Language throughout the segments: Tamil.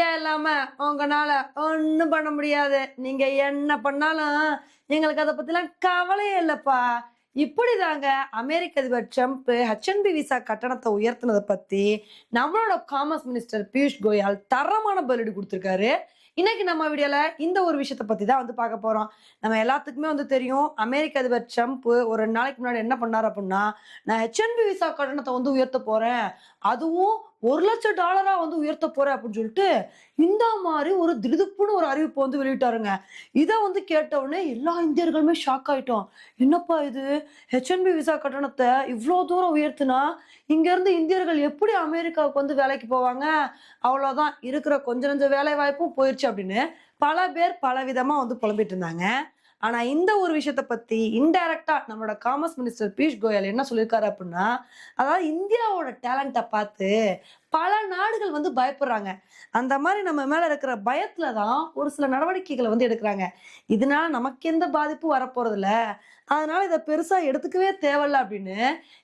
இந்தியா இல்லாம உங்களால ஒன்றும் பண்ண முடியாது. நீங்க என்ன பண்ணாலும் எங்களுக்கு அதை பத்திலாம் கவலையே இல்லப்பா. இப்படிதாங்க அமெரிக்க அதிபர் ட்ரம்ப் ஹெச்என்பி விசா கட்டணத்தை உயர்த்தினதை பத்தி நம்மளோட காமர்ஸ் மினிஸ்டர் பியூஷ் கோயல் தரமான பதிலடி கொடுத்துருக்காரு. இன்னைக்கு நம்ம வீடியோல இந்த ஒரு விஷயத்த பத்தி தான் வந்து பார்க்க போறோம். நம்ம எல்லாத்துக்குமே வந்து தெரியும் அமெரிக்க அதிபர் ட்ரம்ப் ஒரு ரெண்டு நாளைக்கு முன்னாடி என்ன பண்ணார் அப்படின்னா நான் ஹெச்என்பி விசா கட்டணத்தை வந்து உயர்த்த போறேன். அதுவும் ஒரு லட்சம் டாலரா வந்து உயர்த்த போறேன் அப்படின்னு சொல்லிட்டு இந்த மாதிரி ஒரு திடுதுப்புன்னு ஒரு அறிவிப்பு வந்து வெளியிட்டாருங்க. இதை வந்து கேட்டவுடனே எல்லா இந்தியர்களுமே ஷாக் ஆயிட்டோம். என்னப்பா இது? ஹெச்என்பி விசா கட்டணத்தை இவ்வளோ தூரம் உயர்த்தினா இங்கேருந்து இந்தியர்கள் எப்படி அமெரிக்காவுக்கு வந்து வேலைக்கு போவாங்க? அவ்வளோதான் இருக்கிற கொஞ்ச நஞ்ச வேலை வாய்ப்பும் போயிடுச்சு அப்படின்னு பல பேர் பல விதமாக வந்து புலம்பிட்டு இருந்தாங்க. ஆனா இந்த ஒரு விஷயத்த பத்தி இன்டைரக்டா நம்மளோட காமர்ஸ் மினிஸ்டர் பியூஷ் கோயல் என்ன சொல்லியிருக்காரு அப்படின்னா அதாவது இந்தியாவோட டேலண்ட்டை பார்த்து பல நாடுகள் வந்து பயப்படுறாங்க. அந்த மாதிரி நம்ம மேல இருக்கிற பயத்துல தான் ஒரு சில நடவடிக்கைகளை வந்து எடுக்கிறாங்க. இதனால நமக்கு எந்த பாதிப்பும் வரப்போறது இல்ல அதனால இதை பெருசா எடுத்துக்கவே தேவையில்ல அப்படின்னு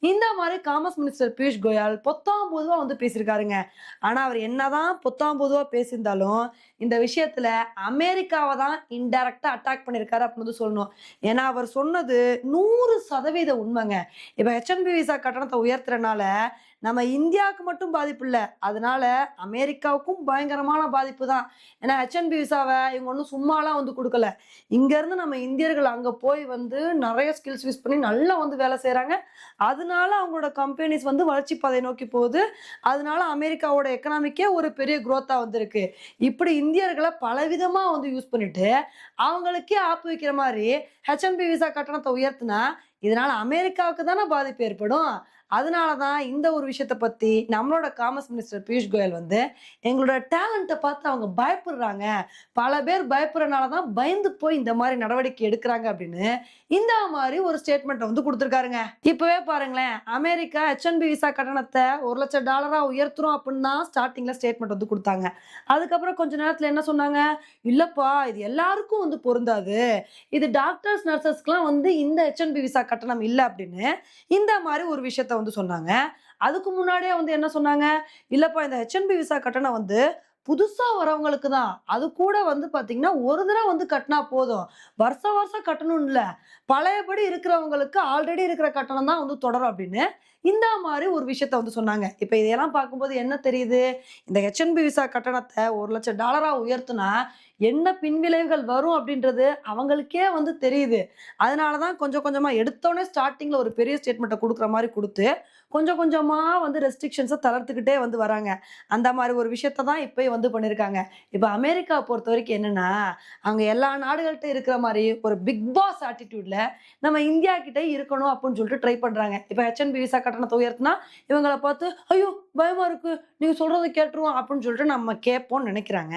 இந்த மாதிரி காமர்ஸ் மினிஸ்டர் பியூஷ் கோயல் பொத்தாம் பொதுவா வந்து பேசியிருக்காருங்க. ஆனா அவர் என்னதான் பொத்தாம் பொதுவா பேசியிருந்தாலும் இந்த விஷயத்துல அமெரிக்காவை தான் இன்டைரக்டா அட்டாக் பண்ணியிருக்காரு அப்படின்னு வந்து சொல்லணும். ஏன்னா அவர் சொன்னது நூறு சதவீத உண்மைங்க. இப்ப ஹெச்என்பி விசா கட்டணத்தை உயர்த்துறனால நம்ம இந்தியாவுக்கு மட்டும் பாதிப்பு இல்லை. அதனால அமெரிக்காவுக்கும் பயங்கரமான பாதிப்பு தான் ஏன்னா ஹெச்என்பி விசாவை இவங்க ஒன்றும் சும்மாலாம் வந்து கொடுக்கல. இங்கேருந்து நம்ம இந்தியர்கள் அங்கே போய் வந்து நிறைய ஸ்கில்ஸ் யூஸ் பண்ணி நல்லா வந்து வேலை செய்கிறாங்க அதனால அவங்களோட கம்பெனிஸ் வந்து வளர்ச்சி பாதை நோக்கி போகுது. அதனால அமெரிக்காவோட எக்கனாமிக்கே ஒரு பெரிய குரோத்தாக வந்திருக்கு. இப்படி இந்தியர்களை பலவிதமாக வந்து யூஸ் பண்ணிட்டு அவங்களுக்கே ஆப்பு வைக்கிற மாதிரி ஹெச்என்பி விசா கட்டணத்தை உயர்த்தினா இதனால அமெரிக்காவுக்கு தானே பாதிப்பு ஏற்படும். அதனால தான் இந்த ஒரு விஷயத்தை பற்றி நம்மளோட காமர்ஸ் மினிஸ்டர் பியூஷ் கோயல் வந்து எங்களோட டேலண்ட்டை பார்த்து அவங்க பயப்படுறாங்க. பல பேர் பயப்படுறனால தான் பயந்து போய் இந்த மாதிரி நடவடிக்கை எடுக்கிறாங்க அப்படின்னு இந்த மாதிரி ஒரு ஸ்டேட்மெண்ட்டை வந்து கொடுத்துருக்காருங்க. இப்போவே பாருங்களேன் அமெரிக்கா ஹெச்என்பி விசா கட்டணத்தை ஒரு லட்சம் டாலராக உயர்த்துறோம் அப்படின்னு தான் ஸ்டார்டிங்கில் ஸ்டேட்மெண்ட் வந்து கொடுத்தாங்க. அதுக்கப்புறம் கொஞ்ச நேரத்தில் என்ன சொன்னாங்க? இல்லைப்பா இது எல்லாருக்கும் வந்து பொருந்தாது. இது டாக்டர்ஸ் நர்சஸ்க்குலாம் வந்து இந்த ஹெச்என்பி விசா கட்டணம் இல்லை அப்படின்னு இந்த மாதிரி ஒரு விஷயத்த வந்து சொன்னாங்க. அதுக்கு முன்னாடியே வந்து என்ன சொன்னாங்க? இல்லைப்பா இந்த ஹெச்என்பி விசா கட்டணம் வந்து புதுசா வரவங்களுக்கு தான். அது கூட வந்து பாத்தீங்கன்னா ஒரு தடவை வந்து கட்டினா போதும். வருஷம் வருஷம் கட்டணும் இல்ல பழையபடி இருக்கிறவங்களுக்கு ஆல்ரெடி இருக்கிற கட்டணம் தான் வந்து தொடரும் அப்படின்னு இந்த மாதிரி ஒரு விஷயத்த வந்து சொன்னாங்க. இப்போ இதையெல்லாம் பார்க்கும்போது என்ன தெரியுது? இந்த ஹெச்என்பி விசா கட்டணத்தை ஒரு லட்சம் டாலரா உயர்த்துனா என்ன பின்விளைவுகள் வரும் அப்படின்றது அவங்களுக்கே வந்து தெரியுது. அதனால தான் கொஞ்சம் கொஞ்சமாக எடுத்தோடனே ஸ்டார்டிங்கில் ஒரு பெரிய ஸ்டேட்மெண்ட்டை கொடுக்குற மாதிரி கொடுத்து கொஞ்சம் கொஞ்சமாக வந்து ரெஸ்ட்ரிக்ஷன்ஸை தளர்த்துக்கிட்டே வந்து வராங்க. அந்த மாதிரி ஒரு விஷயத்த தான் இப்போ வந்து பண்ணியிருக்காங்க இப்போ அமெரிக்கா பொறுத்த வரைக்கும் என்னென்னா அங்கே எல்லா நாடுகள்கிட்ட இருக்கிற மாதிரி ஒரு பிக் பாஸ் ஆட்டிடியூடில் நம்ம இந்தியா கிட்டே இருக்கணும் அப்படின்னு சொல்லிட்டு ட்ரை பண்ணுறாங்க இப்போ ஹெச்என்பி விசா கட்டணத்தை உயர்த்தினா இவங்களை பார்த்து ஐயோ பயமாக இருக்குது நீங்கள் சொல்கிறத கேட்டுருவோம் அப்படின்னு சொல்லிட்டு நம்ம கேட்போம்னு நினைக்கிறாங்க.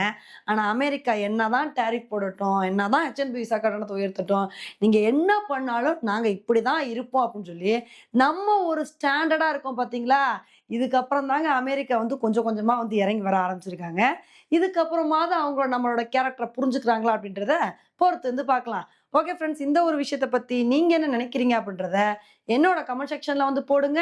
ஆனால் அமெரிக்கா என்ன தான் டேரிஃப் போடட்டும் என்னதான் ஹெச்என்பி விசா கட்டணத்தை உயர்த்தட்டும் நீங்கள் என்ன பண்ணாலும் நாங்கள் இப்படி தான் இருப்போம் அப்படின்னு சொல்லி நம்ம ஒரு ஸ்டாண்டர்டாக இருக்கோம் பார்த்தீங்களா இதுக்கப்புறம் தாங்க அமெரிக்கா வந்து கொஞ்சம் கொஞ்சமாக வந்து இறங்கி வர ஆரம்பிச்சிருக்காங்க. இதுக்கப்புறமாவது அவங்களோட நம்மளோட கேரக்டரை புரிஞ்சுக்கிறாங்களா அப்படின்றத பொறுத்து வந்து பார்க்கலாம். ஓகே ஃப்ரெண்ட்ஸ் இந்த ஒரு விஷயத்தை பற்றி நீங்கள் என்ன நினைக்கிறீங்க அப்படின்றத என்னோட கமெண்ட் செக்ஷனில் வந்து போடுங்க.